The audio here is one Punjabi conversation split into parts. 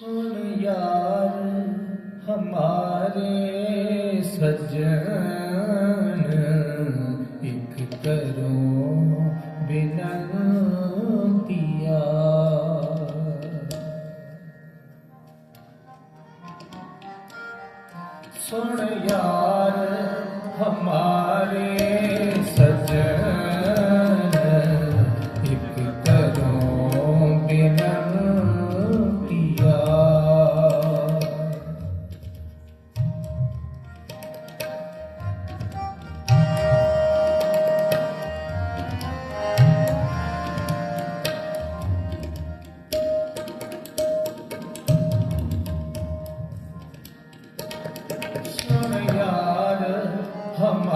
ਸੁਣ ਯਾਰ ਹਮਾਰੇ ਸਜਣ ਇੱਕ ਕਰੋ ਬਿਨਤੀਆ। ਸੁਣ ਯਾਰ ਹਮਾਰੇ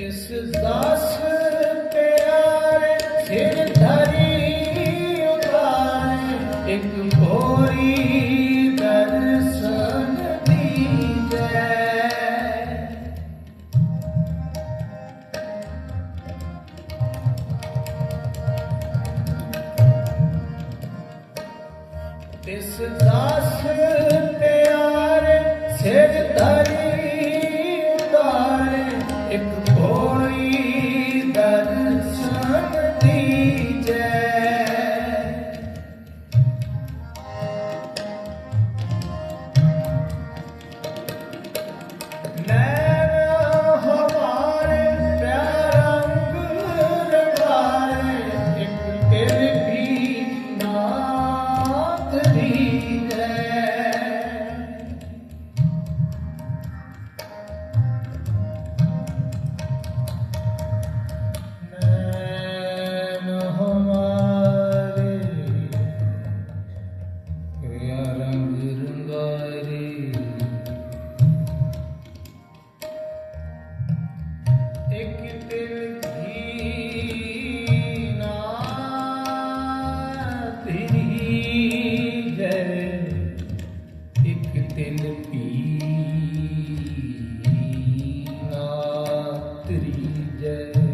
ਇਸ ਦਾਸ ਪਿਆਰੇ ਸਿਰ ਧਰੀ ਉਤਾਰੇ ਇੱਕ ਹੋਰੀ ਦਰਸ਼ਨ ਦੀਜੈ। ਇਸ ਦਾਸ Yeah.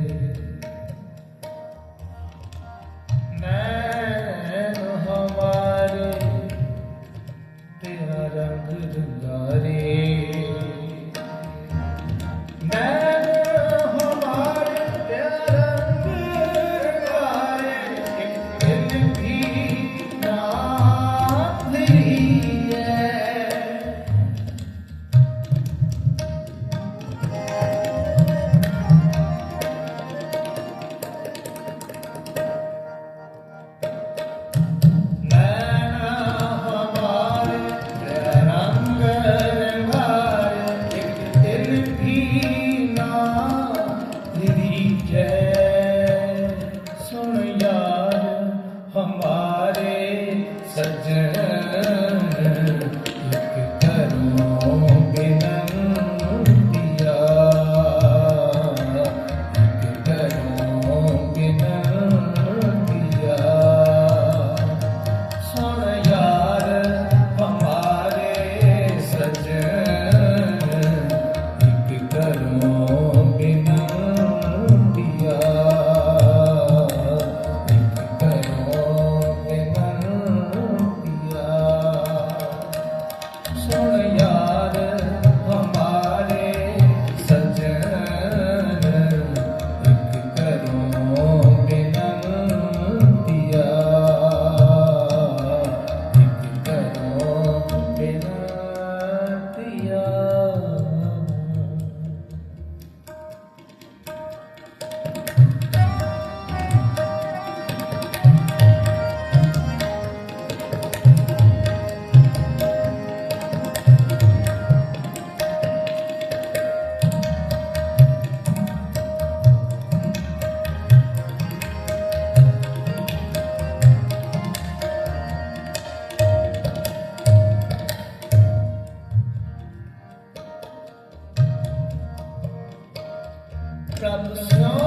from the snow.